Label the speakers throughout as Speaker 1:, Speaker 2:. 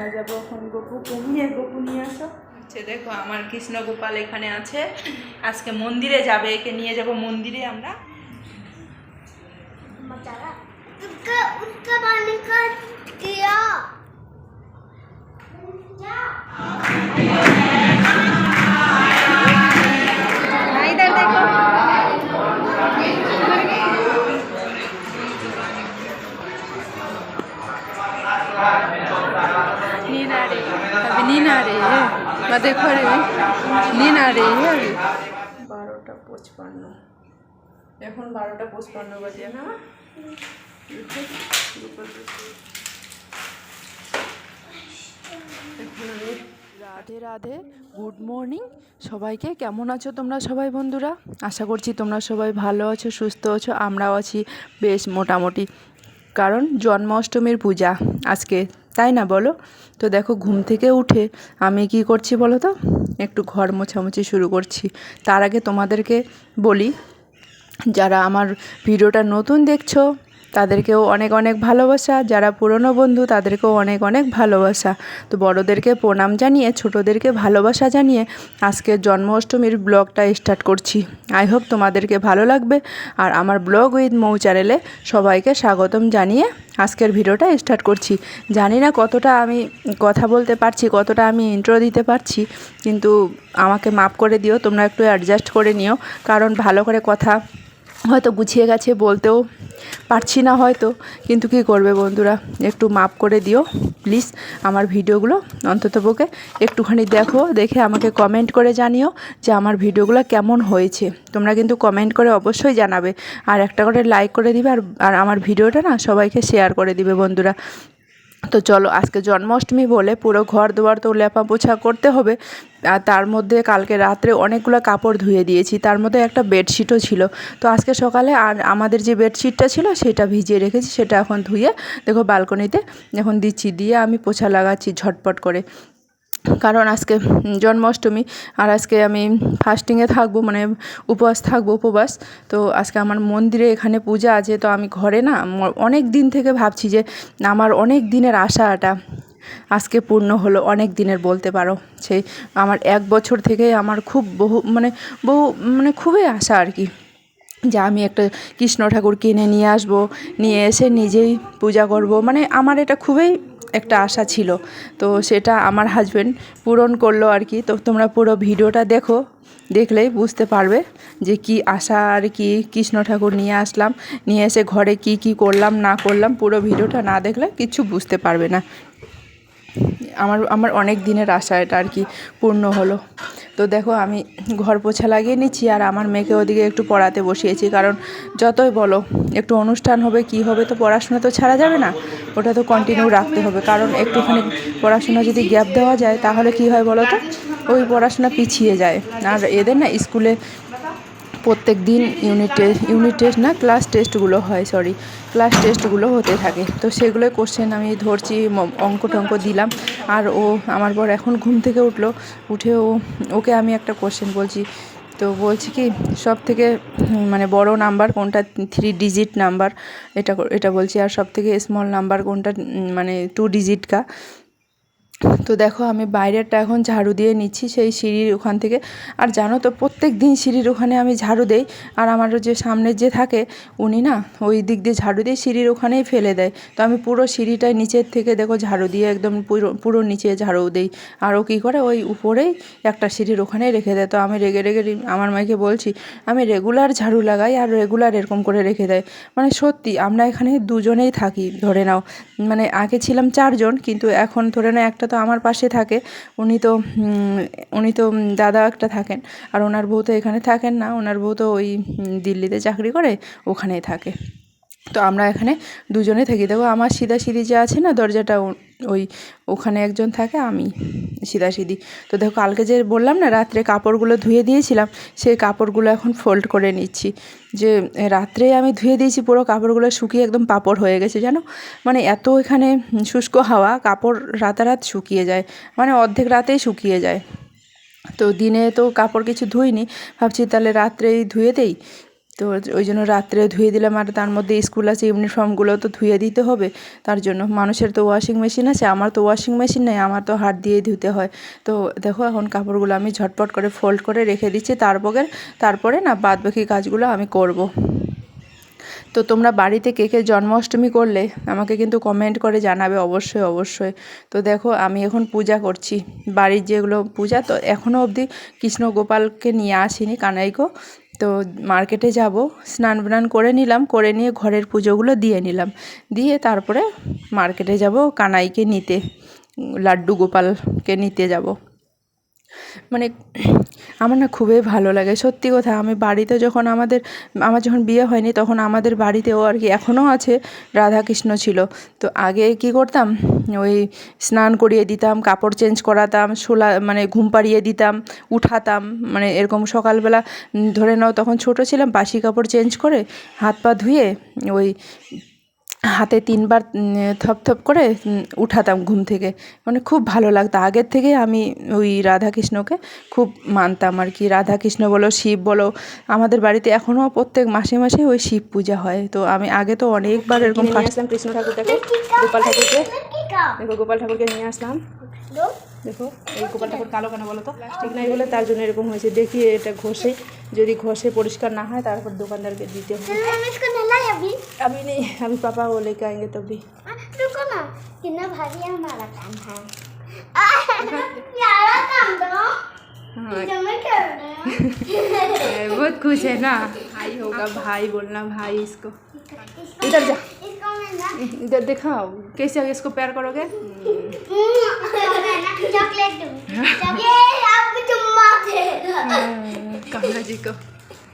Speaker 1: আমরা যাব এখন গোপু কমিয়ে গোপু নিয়ে আসো। হচ্ছে দেখো আমার কৃষ্ণ গোপাল এখানে আছে। আজকে মন্দিরে যাবে একে নিয়ে যাব মন্দিরে আমরা। Yeah. है अभी नींद आ रही है मैं देखो रे नींद आ रही है अभी বারোটা পঁচপান্ন এখন বারোটা পঁচপান্ন বাজে না রাধে রাধে গুড মর্নিং সবাইকে কেমন আছো তোমরা সবাই বন্ধুরা আশা করছি তোমরা সবাই ভালো আছো সুস্থ আছো আমরাও আছি বেশ মোটামুটি কারণ জন্মাষ্টমীর পূজা আজকে তাই না বলো? তো দেখো ঘুম থেকে উঠে আমি কি করছি বলো তো? একটু ঘর মোছামুছি শুরু করছি। তার আগে তোমাদেরকে বলি, যারা আমার ভিডিওটা নতুন দেখছ তাদেরকেও অনেক অনেক ভালোবাসা। যারা পুরনো বন্ধু, তাদেরকেও অনেক অনেক ভালোবাসা। তো বড়োদেরকে প্রণাম জানিয়ে, ছোটোদেরকে ভালোবাসা জানিয়ে আজকে জন্মাষ্টমীর ব্লগটা স্টার্ট করছি। আই হোপ তোমাদেরকে ভালো লাগবে। আর আমার ব্লগ উইথ মৌ চ্যানেলে সবাইকে স্বাগতম জানিয়ে আজকের ভিডিওটা স্টার্ট করছি। জানি না কতটা আমি কথা বলতে পারছি, কতটা আমি ইন্ট্রো দিতে পারছি, কিন্তু আমাকে মাপ করে দিও, তোমরা একটু অ্যাডজাস্ট করে নিও। কারণ ভালো করে কথা হয়তো গুছিয়ে গেছে বলতেও পারছি না হয়তো, কিন্তু কী করবে বন্ধুরা? একটু মাপ করে দিও প্লিজ আমার ভিডিওগুলো অন্ততপক্ষে একটুখানি দেখো, দেখে আমাকে কমেন্ট করে জানিও যে আমার ভিডিওগুলো কেমন হয়েছে। তোমরা কিন্তু কমেন্ট করে অবশ্যই জানাবে। আর একটা করে লাইক করে দিবে আর আর আমার ভিডিওটা না সবাইকে শেয়ার করে দিবে বন্ধুরা। তো চলো, আজকে জন্মাষ্টমী বলে পুরো ঘর দুয়ার তো লেপা পোছা করতে হবে। আর তার মধ্যে কালকে রাত্রে অনেকগুলো কাপড় ধুয়ে দিয়েছি, তার মধ্যে একটা বেডশিটও ছিল। তো আজকে সকালে আর আমাদের যে বেডশিটটা ছিল, সেটা ভিজিয়ে রেখেছি, সেটা এখন ধুয়ে, দেখো বালকনিতে এখন দিচ্ছি, দিয়ে আমি পোছা লাগাচ্ছি ঝটপট করে। কারণ আজকে জন্মাষ্টমী, আর আজকে আমি ফাস্টিংয়ে থাকব মানে উপবাস থাকব উপবাস তো আজকে আমার মন্দিরে এখানে পূজা আছে, তো আমি ঘরে না অনেক দিন থেকে ভাবছি যে আমার অনেক দিনের আশাটা আজকে পূর্ণ হলো, অনেক দিনের বলতে পারো। সেই আমার এক বছর থেকে আমার খুব বহু মানে বহু মানে খুবই আশা আর কি, যে আমি একটা কৃষ্ণ ঠাকুর কিনে নিয়ে আসব, নিয়ে এসে নিজেই পূজা করব। মানে আমার এটা খুবই একটা আশা ছিল। তো সেটা আমার হাজব্যান্ড পূরণ করল আর কি। তো তোমরা পুরো ভিডিওটা দেখো, দেখলেই বুঝতে পারবে যে কি আশা আর কি কৃষ্ণ ঠাকুর নিয়ে আসলাম। নিয়ে এসে ঘরে কি কি করলাম, না করলাম, পুরো ভিডিওটা না দেখলে কিছু বুঝতে পারবে না। আমার আমার অনেক দিনের আশা এটা আর কি পূর্ণ হলো। তো দেখো আমি ঘর পোছা লাগিয়ে নিচ্ছি আর আমার মেয়েকে ওদিকে একটু পড়াতে বসিয়েছি। কারণ যতই বলো, একটু অনুষ্ঠান হবে, কি হবে, তো পড়াশোনা তো ছাড়া যাবে না। ওটা তো কন্টিনিউ রাখতে হবে। কারণ একটুখানি পড়াশোনা যদি গ্যাপ দেওয়া যায়, তাহলে কি হয় বলো তো? ওই পড়াশোনা পিছিয়ে যায়। আর এদের না স্কুলে প্রত্যেক দিন ইউনিট টেস্ট ইউনিট টেস্ট না ক্লাস টেস্টগুলো হয় সরি ক্লাস টেস্টগুলো হতে থাকে। তো সেগুলোই কোশ্চেন আমি ধরছি অঙ্ক টঙ্ক দিলাম। আর ও, আমার পর এখন ঘুম থেকে উঠল, উঠে ও, ওকে আমি একটা কোশ্চেন বলছি। তো বলছি কি সব থেকে মানে বড় নাম্বার কোনটা থ্রি ডিজিট নাম্বার এটা এটা বলছি। আর সব থেকে স্মল নাম্বার কোনটা মানে টু ডিজিট কা? তো দেখো আমি বাইরেরটা এখন ঝাড়ু দিয়ে নিচ্ছি সেই সিঁড়ির ওখান থেকে। আর জানো তো প্রত্যেক দিন সিঁড়ির ওখানে আমি ঝাড়ু দেই। আর আমার যে সামনে যে থাকে, উনি না ওই দিক দিয়ে ঝাড়ু দিয়ে সিঁড়ির ওখানেই ফেলে দেয়। তো আমি পুরো সিঁড়িটাই নিচের থেকে দেখো ঝাড়ু দিয়ে একদম পুরো পুরো নিচে ঝাড়ু দেই। আর ও কী করে, ওই উপরেই একটা সিঁড়ির ওখানেই রেখে দেয়। তো আমি রেগে রেগে আমার মাকে বলছি, আমি রেগুলার ঝাড়ু লাগাই আর রেগুলার এরকম করে রেখে দেয়। মানে সত্যি, আমরা এখানে দুজনেই থাকি, ধরে নাও। মানে আগে ছিলাম চারজন, কিন্তু এখন ধরে নাও একটা তো আমার পাশে থাকে। উনি তো উনি তো দাদা একটা থাকেন। আর ওনার বউ তো এখানে থাকেন না। ওনার বউ তো ওই দিল্লিতে চাকরি করে, ওখানেই থাকে। তো আমরা এখানে দুজনে থাকি। দেখো, আমার সিধা সিধি যে আছে না, দরজাটা ওই ওখানে একজন থাকে, আমি সিধা সিধি তো দেখো, কালকে যে বললাম না, রাত্রে কাপড়গুলো ধুয়ে দিয়েছিলাম, সেই কাপড়গুলো এখন ফোল্ড করে নিচ্ছি। যে রাত্রে আমি ধুয়ে দিয়েছি, পুরো কাপড়গুলো শুকিয়ে একদম পাপড় হয়ে গেছে, জানো? মানে এত এখানে শুষ্ক হাওয়া, কাপড় রাতারাত শুকিয়ে যায় মানে অর্ধেক রাতেই শুকিয়ে যায়। তো দিনে তো কাপড় কিছু ধুইনি, ভাবছি তাহলে রাত্রেই ধুয়ে দেই। তো ওই জন্য রাত্রে ধুয়ে দিলাম আর তার মধ্যে স্কুল আছে ইউনিফর্মগুলো তো ধুয়ে দিতে হবে। তার জন্য মানুষের তো ওয়াশিং মেশিন আছে, আমার তো ওয়াশিং মেশিন নেই, আমার তো হাত দিয়ে ধুতে হয়। তো দেখো এখন কাপড়গুলো আমি ঝটপট করে ফোল্ড করে রেখে দিচ্ছি তারপরে তারপরে না বাদ বাকি কাজগুলো আমি করব। তো তোমরা বাড়িতে কে কে জন্মাষ্টমী করলে, আমাকে কিন্তু কমেন্ট করে জানাবে অবশ্যই অবশ্যই। তো দেখো আমি এখন পূজা করছি, বাড়ির যেগুলো পূজা, তো এখনও অবধি কৃষ্ণ গোপালকে নিয়ে আসিনি কানাইকো। তো মার্কেটে যাব, স্নান বান করে নিলাম, করে নিয়ে ঘরের পুজোগুলো দিয়ে নিলাম। দিয়ে তারপরে মার্কেটে যাব, কানাইকে নিতে, লাড্ডু গোপালকে নিতে যাব। মানে আমার না খুবই ভালো লাগে। সত্যি কথা, আমি বাড়িতে যখন আমাদের, আমার যখন বিয়ে হয়নি তখন আমাদের বাড়িতেও আর কি এখনও আছে রাধাকৃষ্ণ ছিল। তো আগে কি করতাম? ওই স্নান করিয়ে দিতাম, কাপড় চেঞ্জ করাতাম, শোলা মানে ঘুম পাড়িয়ে দিতাম, উঠাতাম মানে এরকম সকালবেলা ধরে নাও তখন ছোট ছিলাম, বাসি কাপড় চেঞ্জ করে হাত পা ধুয়ে ওই হাতে তিনবার থপথপ করে উঠাতাম ঘুম থেকে মানে খুব ভালো লাগতো আগের থেকে আমি ওই রাধাকৃষ্ণকে খুব মানতাম আর কি রাধাকৃষ্ণ বলো শিব বলো আমাদের বাড়িতে এখনও প্রত্যেক মাসে মাসে ওই শিব পূজা হয় তো আমি আগে তো অনেকবার এরকম
Speaker 2: কৃষ্ণ কৃষ্ণ দেখো গোপাল ঠাকুরকে গোপাল ঠাকুরকে নিয়ে আসলাম দেখো এই গোপাল ঠাকুর কালো কেন বলো তো ঠিক নাই বলে তার জন্য এরকম হয়েছে দেখি এটা ঘষে যদি ঘষে পরিষ্কার না হয় তারপর দোকানদারকে দিতে হবে
Speaker 3: चलो हम इसको नहलाए अभी
Speaker 2: अभी नहीं अभी पापा वो लेके आएंगे तभी
Speaker 3: आ, रुको ना कितना भारी हमारा काम है आ, प्यारा काम दो जमा कर रहे हैं
Speaker 2: बहुत खुश है ना भाई होगा भाई बोलना भाई इसको इधर जा।
Speaker 3: इसको
Speaker 2: इधर दिखाओ। कैसे इसको प्यार करोगे?
Speaker 3: चॉकलेट ये आपको चुम्मा देगा
Speaker 2: कमला जी को।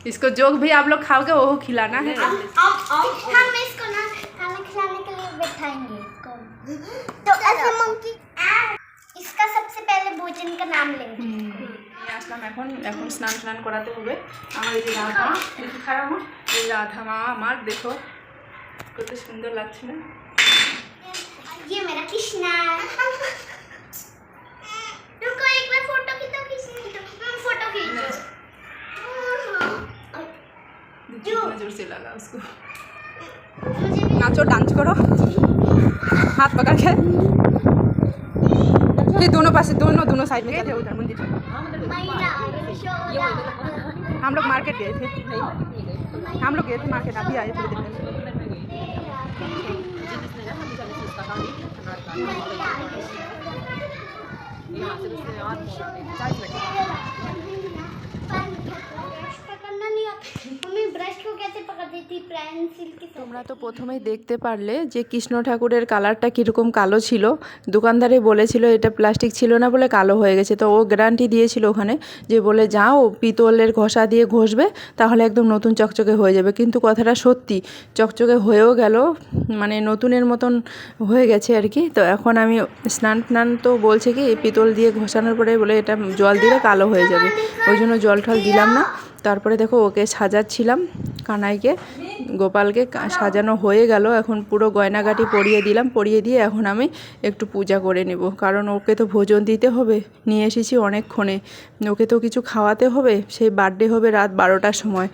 Speaker 2: इसको जो भी आप लोग खाओगे वो खिलाना है।
Speaker 3: हम हम इसको ना खाना खिलाने के लिए बैठाएँगे तो ऐसे मंकी इसका सबसे पहले भोजन का नाम लेंगे।
Speaker 2: নিয়ে আসলাম এখন এখন স্নান স্নান করাতে হবে আমার এই যে রাধা দেখি খারাপ মা এই রাধা মা আমার দেখো কত সুন্দর লাগছে না
Speaker 3: ये मेरा कृष्णा रुको एक बार फोटो खींचो खींचो फोटो खींचो
Speaker 2: देखिए कितना जोर से लगा उसको
Speaker 3: मुझे भी
Speaker 2: नाचो डांस करो हाथ पकड़ के ये दोनों पास दोनों दोनों साइड में चले। उधर मंदिर
Speaker 3: महिला
Speaker 2: हम लोग मार्केट गए थे। हम लोग गए थे मार्केट अभी आए थोड़ी देर पहले।
Speaker 3: ब्रश पकड़ना नहीं आता मम्मी ब्रश को कैसे
Speaker 1: তোমরা তো প্রথমেই দেখতে পারলে যে কৃষ্ণ ঠাকুরের কালারটা কীরকম কালো ছিল। দোকানদারে বলেছিল এটা প্লাস্টিক ছিল না বলে কালো হয়ে গেছে। তো ও গ্যারান্টি দিয়েছিল ওখানে যে বলে, যাও, পিতলের ঘষা দিয়ে ঘষবে, তাহলে একদম নতুন চকচকে হয়ে যাবে। কিন্তু কথাটা সত্যি, চকচকে হয়েও গেল মানে নতুনের মতন হয়ে গেছে আর কি। তো এখন আমি স্নান টান তো বলছে কি, পিতল দিয়ে ঘষানোর পরে বলে এটা জল দিলে কালো হয়ে যাবে। ওই জন্য জল ঠল দিলাম না। তারপরে দেখো ওকে সাজাচ্ছিলাম, কানাইকে, গোপালকে সাজানো হয়ে গেল, এখন পুরো গয়নাগাটি পরিয়ে দিলাম, পরিয়ে দিয়ে এখন আমি একটু পূজা করে নেব। কারণ ওকে তো ভোজন দিতে হবে, নিয়ে এসেছি অনেকক্ষণে। ওকে তো কিছু খাওয়াতে হবে সেই বার্থডে হবে রাত বারোটার সময়।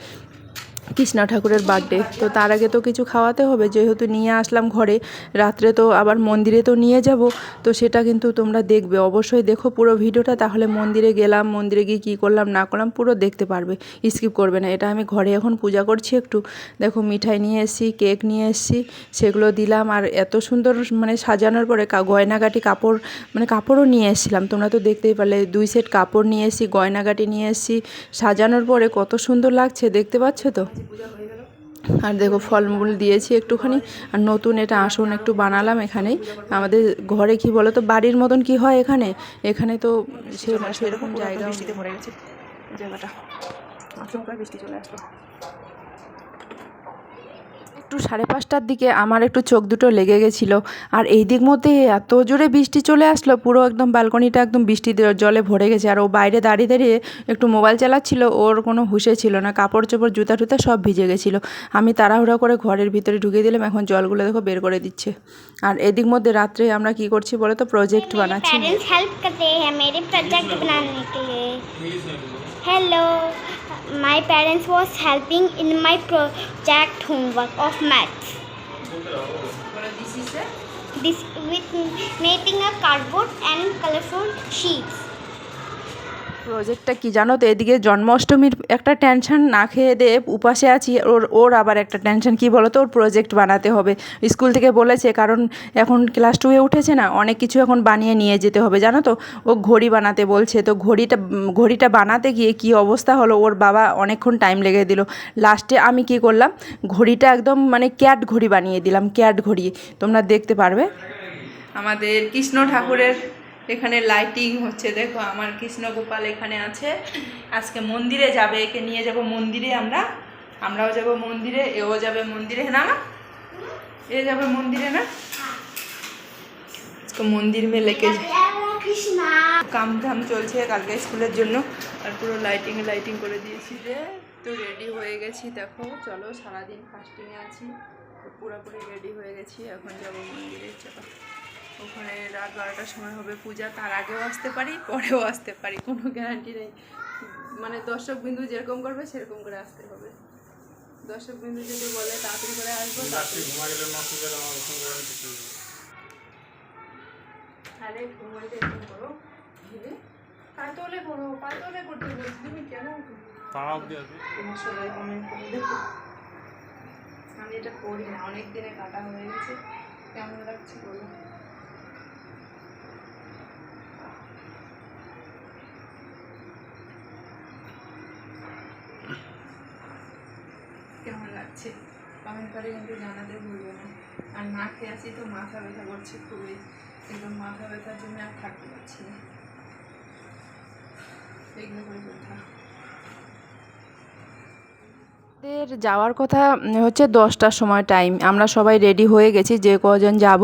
Speaker 1: কৃষ্ণ ঠাকুরের বার্থডে তো তার আগে তো কিছু খাওয়াতে হবে। যেহেতু নিয়ে আসলাম ঘরে, রাত্রে তো আবার মন্দিরে তো নিয়ে যাব। তো সেটা কিন্তু তোমরা দেখবে। অবশ্যই দেখো পুরো ভিডিওটা, তাহলে মন্দিরে গেলাম, মন্দিরে গিয়ে কী করলাম, না করলাম, পুরো দেখতে পারবে। স্কিপ করবে না। এটা আমি ঘরে এখন পূজা করছি একটু। দেখো মিঠাই নিয়ে এসেছি কেক নিয়ে এসেছি, সেগুলো দিলাম। আর এত সুন্দর মানে সাজানোর পরে গয়নাগাটি কাপড় মানে কাপড়ও নিয়ে এসেছিলাম। তোমরা তো দেখতেই পারলে, দুই সেট কাপড় নিয়ে এসেছি, গয়নাগাটি নিয়ে এসেছি। সাজানোর পরে কত সুন্দর লাগছে, দেখতে পাচ্ছ তো? আর দেখো ফলমূল দিয়েছি একটুখানি আর নতুন এটা আসন একটু বানালাম এখানেই। আমাদের ঘরে কি বলো তো বাড়ির মতন কি হয় এখানে? এখানে তো সেরকম জায়গা
Speaker 2: বৃষ্টিতে ভরে গেছে। জায়গাটা আচমকা বৃষ্টি চলে আসলো।
Speaker 1: একটু সাড়ে পাঁচটার দিকে আমার একটু চোখ দুটো লেগে গেছিলো আর এই দিক মধ্যে এত জোরে বৃষ্টি চলে আসলো পুরো একদম ব্যালকনিটা একদম বৃষ্টি দিয়ে জলে ভরে গেছে আর ও বাইরে দাঁড়িয়ে দাঁড়িয়ে একটু মোবাইল চালাচ্ছিল ওর কোনো হুঁশে ছিল না কাপড় চোপড় জুতা টুতা সব ভিজে গেছিলো আমি তাড়াহুড়ো করে ঘরের ভিতরে ঢুকে দিলাম এখন জলগুলো দেখো বের করে দিচ্ছে আর এদিক মধ্যে রাত্রে আমরা কি করছি বলো তো প্রজেক্ট বানাচ্ছি
Speaker 3: पेरेंट्स हेल्प करते हैं मेरे प्रोजेक्ट बनाने के लिए hello my parents was helping in my project homework of maths.
Speaker 2: This?
Speaker 3: This with making a cardboard and colorful sheets.
Speaker 1: প্রজেক্টটা কি জানো তো? এদিকে জন্মাষ্টমীর একটা টেনশন না খেয়ে দিয়ে উপাসে আছি। ওর ওর আবার একটা টেনশন কি বলো তো ওর প্রজেক্ট বানাতে হবে। স্কুল থেকে বলেছে, কারণ এখন ক্লাস টুয়ে উঠেছে না, অনেক কিছু এখন বানিয়ে নিয়ে যেতে হবে, জানো তো? ও ঘড়ি বানাতে বলছে, তো ঘড়িটা ঘড়িটা বানাতে গিয়ে কি অবস্থা হলো? ওর বাবা অনেকক্ষণ টাইম লেগে দিল। লাস্টে আমি কি করলাম? ঘড়িটা একদম মানে ক্যাট ঘড়ি বানিয়ে দিলাম ক্যাট ঘড়ি। তোমরা দেখতে পারবে?
Speaker 2: আমাদের কৃষ্ণ ঠাকুরের এখানে লাইটিং হচ্ছে, দেখো আমার কৃষ্ণ গোপাল এখানে আছে। আজকে মন্দিরে যাবে, একে নিয়ে যাব মন্দিরে আমরা। আমরাও যাব মন্দিরে, এও যাবে মন্দিরে, না এ যাবে মন্দিরে না? আজকে মন্দির মে যা- কাম ধাম চলছে কালকে স্কুলের জন্য। আর পুরো লাইটিং লাইটিং করে দিয়েছি রে তো রেডি হয়ে গেছি, দেখো। চলো সারাদিন ফাস্টিংয়ে আছি। পুরোপুরি রেডি হয়ে গেছি, এখন যাব মন্দিরে, চলো। ওখানে রাত বারোটার সময় হবে পূজা তার আগেও আসতে পারি পরেও আসতে পারি কোনো গ্যারান্টি নেই। মানে দর্শক বিন্দু যেরকম করবে সেরকম করে আসতে হবে। দর্শক বিন্দু যদি বলে তাড়াতাড়ি করে আসব আরে ঘুমাইতে এরকম করো ভেবে পাতলে করো পাতলে করতে বলছি তুমি কেন তোমার সবাই কমেন্ট করে দেখো। আমি এটা করি না অনেক দিনে কাটা হয়ে গেছে কেমন লাগছে বলো? কমেন্ট করে কিন্তু জানাতে ভুলবে না। আর না খেয়ে আছি তো মাথা ব্যথা করছে খুবই। কিন্তু মাথা ব্যথার জন্য আর থাকতে পারছি না। এগুলো করে কথা।
Speaker 1: আমাদের যাওয়ার কথা হচ্ছে দশটার সময় টাইম আমরা সবাই রেডি হয়ে গেছি যে কজন যাব।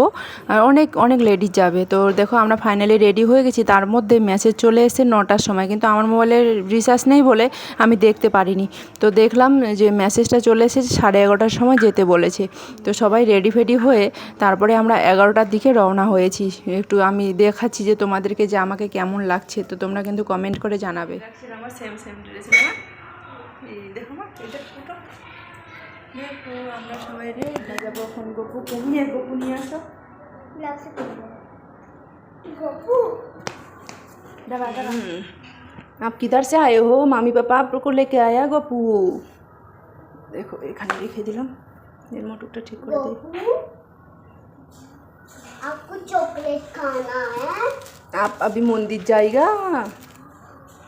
Speaker 1: অনেক অনেক লেডিস যাবে। তো দেখো, আমরা ফাইনালি রেডি হয়ে গেছি। তার মধ্যে মেসেজ চলে এসেছে নটার সময়। কিন্তু আমার মোবাইলের রিচার্জ নেই বলে আমি দেখতে পারিনি। তো দেখলাম যে মেসেজটা চলে এসেছে সাড়ে এগারোটার সময় যেতে বলেছে। তো সবাই রেডি ফেডি হয়ে তারপরে আমরা এগারোটার দিকে রওনা হয়েছি। একটু আমি দেখাচ্ছি যে তোমাদেরকে যে আমাকে কেমন লাগছে। তো তোমরা কিন্তু কমেন্ট করে জানাবে।
Speaker 2: আমার সেম সেম ড্রেস এই দেখো মা এটা ফটো দেখো আমরা সবাই রেডি যাবো এখন গপুকে নিয়ে গপু নিয়ে আসো
Speaker 3: Gopu.
Speaker 2: দাঁড়া দাঁড়া
Speaker 1: आप किधर से आए हो मामी पापा आपको लेके आया गपू দেখো এখানে রেখে দিলাম এর মোটরটা ঠিক করে দিই
Speaker 3: गोपू आपको चॉकलेट खाना है
Speaker 1: आप अभी मंदिर जाएगा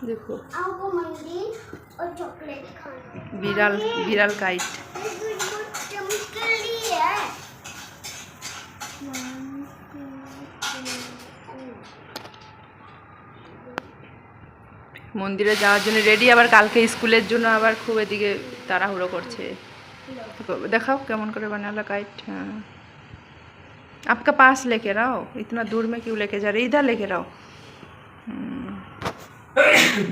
Speaker 1: দেখো
Speaker 3: आपको मंदिर और चॉकलेट खाना है
Speaker 2: বিড়াল বিড়াল কাইট
Speaker 3: ये बिल्कुल चमक रही है
Speaker 2: মন্দিরে যাওয়ার জন্য রেডি আবার কালকে স্কুলের জন্য আবার খুব এদিকে তাড়াহুড়ো করছে देखो, देखाओ কেমন করে বানালা काइट हाँ आपका पास लेके रहो इतना दूर में क्यों लेके जा रहे इधर लेके रहो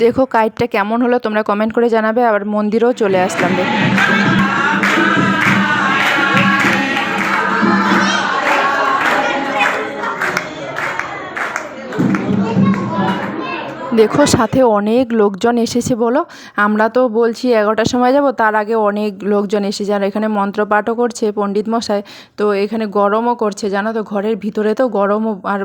Speaker 1: দেখো, কাইটটা কেমন হলো তোমরা কমেন্ট করে জানাবে, আবার মন্দিরেও চলে আসলাম দেখো দেখো, সাথে অনেক লোকজন এসেছে বলো। আমরা তো বলছি এগারোটার সময় যাব, তার আগে অনেক লোকজন এসেছে, আর এখানে মন্ত্রপাঠও করছে পণ্ডিত মশাই, তো এখানে গরমও করছে, জানো তো, ঘরের ভিতরে তো গরমও, আর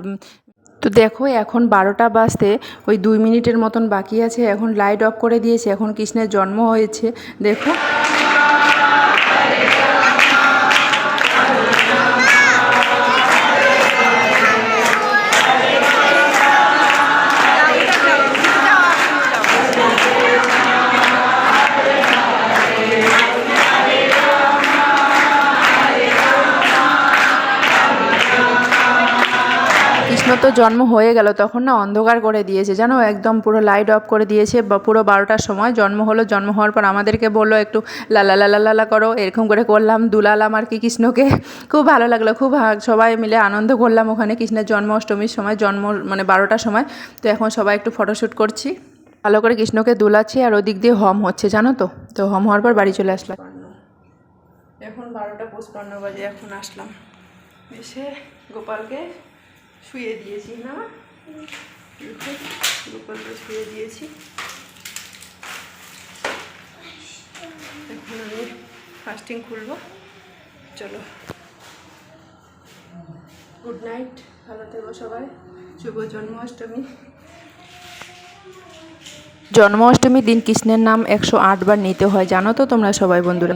Speaker 1: তো দেখো, এখন বারোটা বাজতে, ওই দুই মিনিটের মতন বাকি আছে। এখন লাইট অফ করে দিয়েছে। এখন কৃষ্ণের জন্ম হয়েছে। দেখো। কৃষ্ণ তো জন্ম হয়ে গেল, তখন না অন্ধকার করে দিয়েছে। জানো, একদম পুরো লাইট অফ করে দিয়েছে পুরো বারোটার সময় জন্ম হলো, জন্ম হওয়ার পর আমাদেরকে বলল একটু লালা লালা লালা করো, এরকম করে করলাম দুলালাম আর কি কৃষ্ণকে, খুব ভালো লাগল, খুব সবাই মিলে আনন্দ করলাম ওখানে কৃষ্ণের জন্মাষ্টমীর সময়, জন্ম মানে বারোটার সময়। তো এখন সবাই একটু ফটোশ্যুট করছি। ভালো করে কৃষ্ণকে দুলাচ্ছি, আর ওদিক দিয়ে হম হচ্ছে, জানো তো? তো হম হওয়ার পর বাড়ি চলে আসলাম।
Speaker 2: এখন বারোটা পঁচপান্ন বাজে, এখন আসলাম। এসে গোপালকে শুয়ে দিয়েছি না গোপালকে শুয়ে দিয়েছি। ফাস্টিং খুলবো। চলো। গুড নাইট ভালো থেকো সবাই। শুভ জন্মাষ্টমী।
Speaker 1: জন্মাষ্টমীর দিন কৃষ্ণের নাম একশো আট বার নিতে হয়, জানো তো তোমরা সবাই বন্ধুরা?